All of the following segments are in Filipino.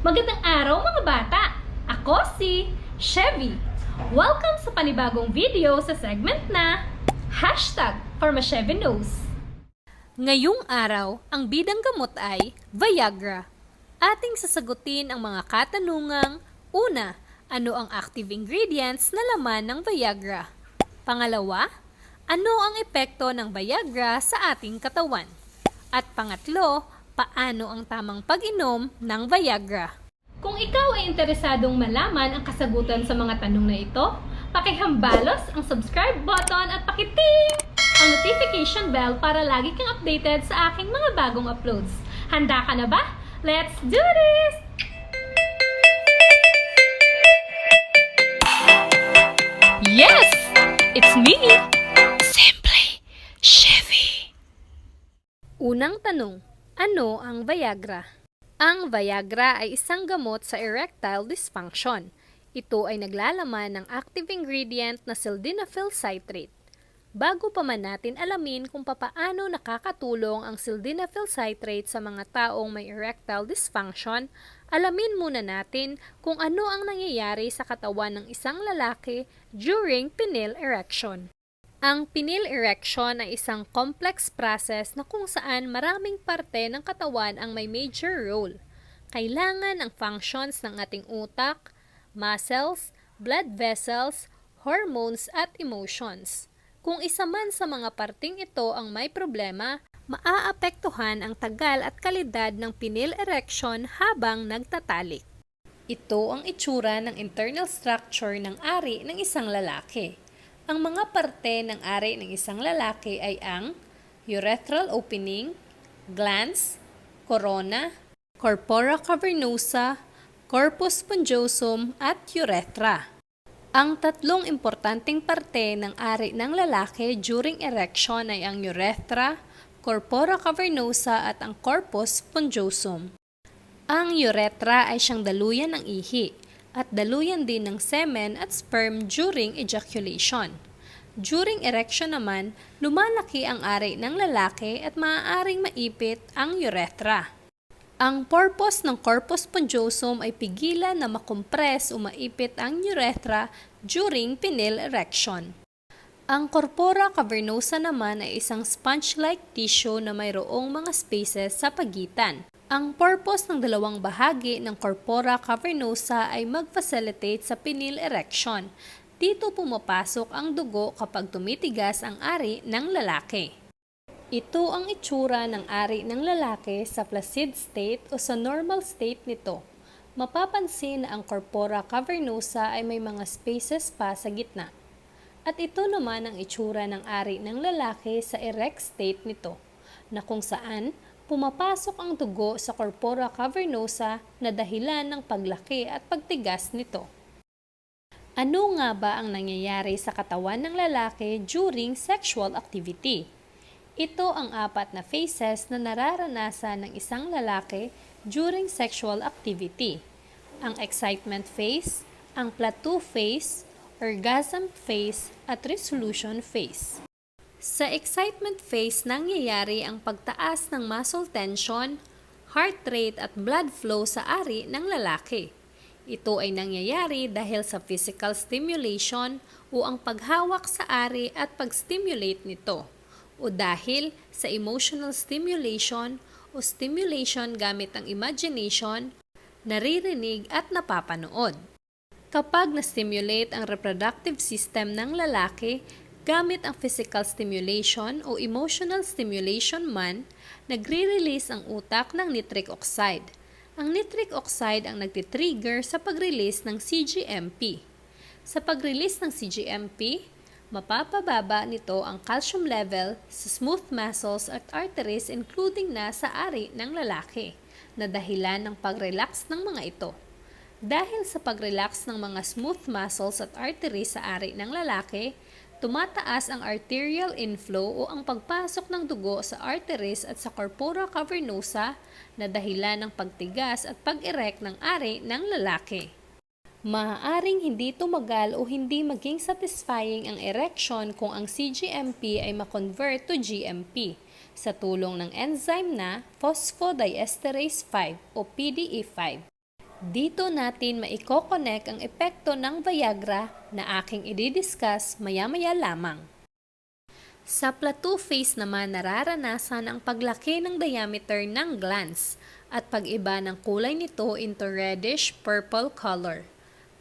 Magandang araw mga bata! Ako si Chevy. Welcome sa panibagong video sa segment na Hashtag for Knows. Ngayong araw, ang bidang gamot ay Viagra. Ating sasagutin ang mga katanungang Una, ano ang active ingredients na laman ng Viagra? Pangalawa, ano ang epekto ng Viagra sa ating katawan? At pangatlo, paano ang tamang pag-inom ng Viagra? Kung ikaw ay interesadong malaman ang kasagutan sa mga tanong na ito, pakihambalos ang subscribe button at pakiting ang notification bell para lagi kang updated sa aking mga bagong uploads. Handa ka na ba? Let's do this! Yes! It's me! Simply Chevy! Unang tanong, ano ang Viagra? Ang Viagra ay isang gamot sa erectile dysfunction. Ito ay naglalaman ng active ingredient na sildenafil citrate. Bago pa man natin alamin kung papaano nakakatulong ang sildenafil citrate sa mga taong may erectile dysfunction, alamin muna natin kung ano ang nangyayari sa katawan ng isang lalaki during penile erection. Ang penile erection ay isang complex process na kung saan maraming parte ng katawan ang may major role. Kailangan ang functions ng ating utak, muscles, blood vessels, hormones at emotions. Kung isa man sa mga parting ito ang may problema, maaapektuhan ang tagal at kalidad ng penile erection habang nagtatalik. Ito ang itsura ng internal structure ng ari ng isang lalaki. Ang mga parte ng ari ng isang lalaki ay ang urethral opening, glans, corona, corpora cavernosa, corpus spongiosum at urethra. Ang tatlong importanteng parte ng ari ng lalaki during erection ay ang urethra, corpora cavernosa at ang corpus spongiosum. Ang urethra ay siyang daluyan ng ihi at daluyan din ng semen at sperm during ejaculation. During erection naman, lumalaki ang ari ng lalaki at maaaring maipit ang urethra. Ang purpose ng corpus spongiosum ay pigilan na makompress o maipit ang urethra during penile erection. Ang corpora cavernosa naman ay isang sponge-like tissue na mayroong mga spaces sa pagitan. Ang purpose ng dalawang bahagi ng corpora cavernosa ay mag-facilitate sa penile erection. Dito pumapasok ang dugo kapag tumitigas ang ari ng lalaki. Ito ang itsura ng ari ng lalaki sa placid state o sa normal state nito. Mapapansin na ang corpora cavernosa ay may mga spaces pa sa gitna. At ito naman ang itsura ng ari ng lalaki sa erect state nito, na kung saan pumapasok ang dugo sa corpora cavernosa na dahilan ng paglaki at pagtigas nito. Ano nga ba ang nangyayari sa katawan ng lalaki during sexual activity? Ito ang apat na phases na nararanasan ng isang lalaki during sexual activity. Ang excitement phase, ang plateau phase, orgasm phase, at resolution phase. Sa excitement phase, nangyayari ang pagtaas ng muscle tension, heart rate at blood flow sa ari ng lalaki. Ito ay nangyayari dahil sa physical stimulation o ang paghawak sa ari at pag-stimulate nito o dahil sa emotional stimulation o stimulation gamit ang imagination, naririnig at napapanood. Kapag na-stimulate ang reproductive system ng lalaki gamit ang physical stimulation o emotional stimulation man, nagre-release ang utak ng nitric oxide. Ang nitric oxide ang nagtitrigger sa pag-release ng CGMP. Sa pag-release ng CGMP, mapapababa nito ang calcium level sa smooth muscles at arteries including na sa ari ng lalaki na dahilan ng pag-relax ng mga ito. Dahil sa pag-relax ng mga smooth muscles at arteries sa ari ng lalaki, tumataas ang arterial inflow o ang pagpasok ng dugo sa arteries at sa corpora cavernosa na dahilan ng pagtigas at pag-erect ng ari ng lalaki. Maaaring hindi tumagal o hindi maging satisfying ang erection kung ang CGMP ay makonvert to GMP sa tulong ng enzyme na phosphodiesterase 5 o PDE5. Dito natin maiko-connect ang epekto ng Viagra na aking i-discuss maya-maya lamang. Sa plateau phase naman nararanasan ang paglaki ng diameter ng glands at pag-iba ng kulay nito into reddish-purple color.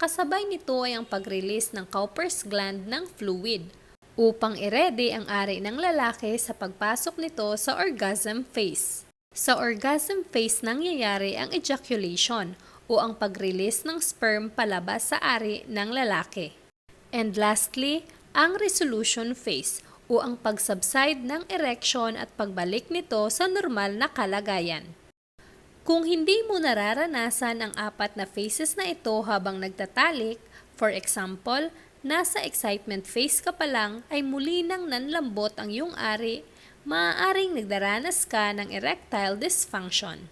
Kasabay nito ay ang pag-release ng Cowper's gland ng fluid upang i-ready ang ari ng lalaki sa pagpasok nito sa orgasm phase. Sa orgasm phase nangyayari ang ejaculation o ang pag-release ng sperm palabas sa ari ng lalaki. And lastly, ang resolution phase o ang pagsubside ng erection at pagbalik nito sa normal na kalagayan. Kung hindi mo nararanasan ang apat na phases na ito habang nagtatalik, for example, nasa excitement phase ka pa lang ay muli nang nanlambot ang iyong ari, maaaring nagdaranas ka ng erectile dysfunction.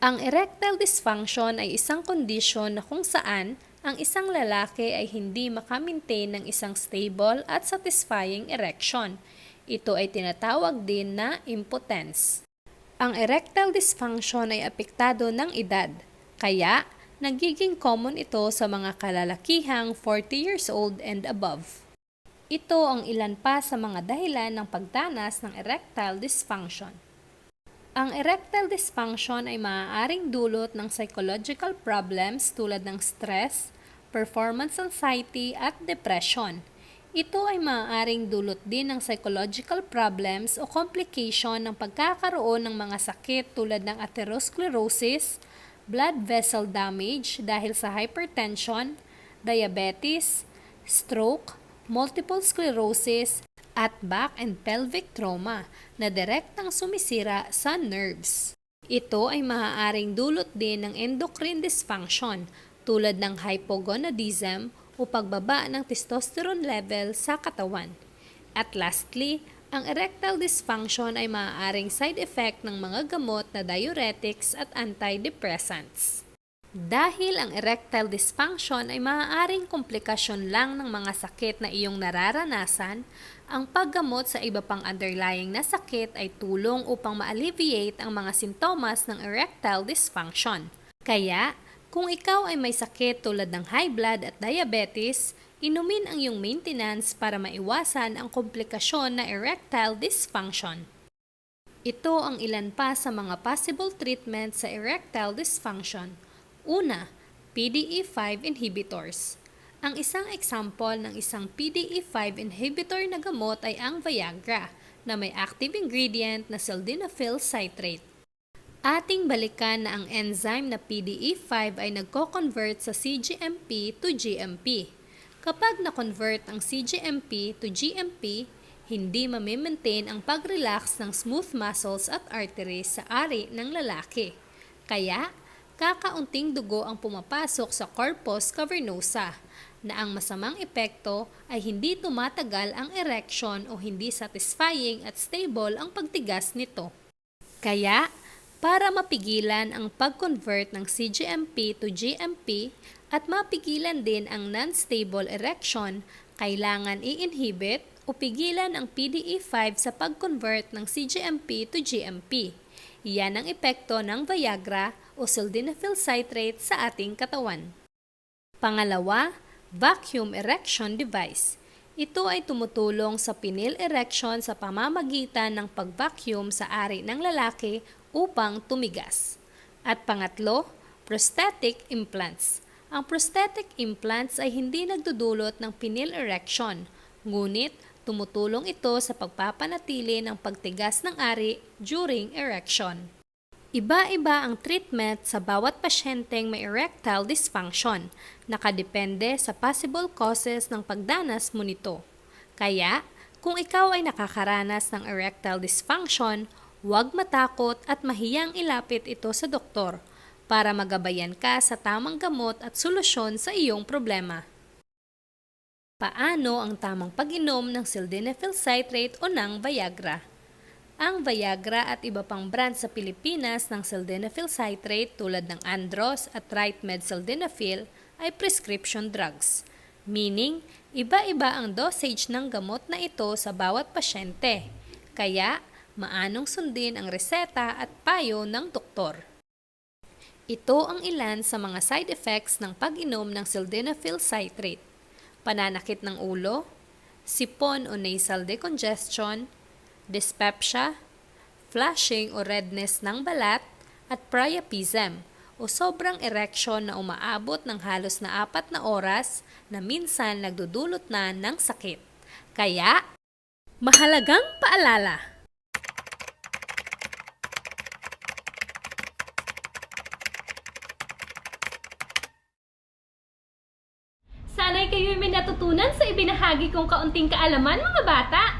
Ang erectile dysfunction ay isang kondisyon na kung saan ang isang lalaki ay hindi makamintain ng isang stable at satisfying erection. Ito ay tinatawag din na impotence. Ang erectile dysfunction ay apektado ng edad, kaya nagiging common ito sa mga kalalakihang 40 years old and above. Ito ang ilan pa sa mga dahilan ng pagdanas ng erectile dysfunction. Ang erectile dysfunction ay maaaring dulot ng psychological problems tulad ng stress, performance anxiety at depression. Ito ay maaaring dulot din ng psychological problems o complication ng pagkakaroon ng mga sakit tulad ng atherosclerosis, blood vessel damage dahil sa hypertension, diabetes, stroke, multiple sclerosis, at back and pelvic trauma na direktang sumisira sa nerves. Ito ay maaaring dulot din ng endocrine dysfunction tulad ng hypogonadism o pagbaba ng testosterone level sa katawan. At lastly, ang erectile dysfunction ay maaaring side effect ng mga gamot na diuretics at antidepressants. Dahil ang erectile dysfunction ay maaaring komplikasyon lang ng mga sakit na iyong nararanasan, ang paggamot sa iba pang underlying na sakit ay tulong upang ma-alleviate ang mga sintomas ng erectile dysfunction. Kaya, kung ikaw ay may sakit tulad ng high blood at diabetes, inumin ang iyong maintenance para maiwasan ang komplikasyon na erectile dysfunction. Ito ang ilan pa sa mga possible treatment sa erectile dysfunction. Una, PDE5 inhibitors. Ang isang example ng isang PDE5 inhibitor na gamot ay ang Viagra, na may active ingredient na sildenafil citrate. Ating balikan na ang enzyme na PDE5 ay nagko-convert sa CGMP to GMP. Kapag na-convert ang CGMP to GMP, hindi mamimaintain ang pag-relax ng smooth muscles at arteries sa ari ng lalaki. Kaya, kakaunting dugo ang pumapasok sa corpus cavernosa na ang masamang epekto ay hindi tumatagal ang erection o hindi satisfying at stable ang pagtigas nito. Kaya, para mapigilan ang pag-convert ng CGMP to GMP at mapigilan din ang non-stable erection, kailangan i-inhibit o pigilan ang PDE5 sa pag-convert ng CGMP to GMP. Iyan ang epekto ng Viagra o sildenafil citrate sa ating katawan. Pangalawa, vacuum erection device. Ito ay tumutulong sa penile erection sa pamamagitan ng pag-vacuum sa ari ng lalaki upang tumigas. At pangatlo, prosthetic implants. Ang prosthetic implants ay hindi nagdudulot ng penile erection, ngunit tumutulong ito sa pagpapanatili ng pagtigas ng ari during erection. Iba-iba ang treatment sa bawat pasyenteng may erectile dysfunction, nakadepende sa possible causes ng pagdanas mo nito. Kaya, kung ikaw ay nakakaranas ng erectile dysfunction, huwag matakot at mahiyang ilapit ito sa doktor para magabayan ka sa tamang gamot at solusyon sa iyong problema. Paano ang tamang pag-inom ng sildenafil citrate o ng Viagra? Ang Viagra at iba pang brand sa Pilipinas ng sildenafil citrate tulad ng Andros at Rightmed Sildenafil ay prescription drugs. Meaning, iba-iba ang dosage ng gamot na ito sa bawat pasyente. Kaya, maanong sundin ang reseta at payo ng doktor. Ito ang ilan sa mga side effects ng pag-inom ng sildenafil citrate. Pananakit ng ulo, sipon o nasal decongestion, dyspepsia, flushing o redness ng balat, at priapism o sobrang erection na umaabot ng halos na apat na oras na minsan nagdudulot na ng sakit. Kaya, mahalagang paalala! Sana'y kayo'y may natutunan sa ibinahagi kong kaunting kaalaman mga bata.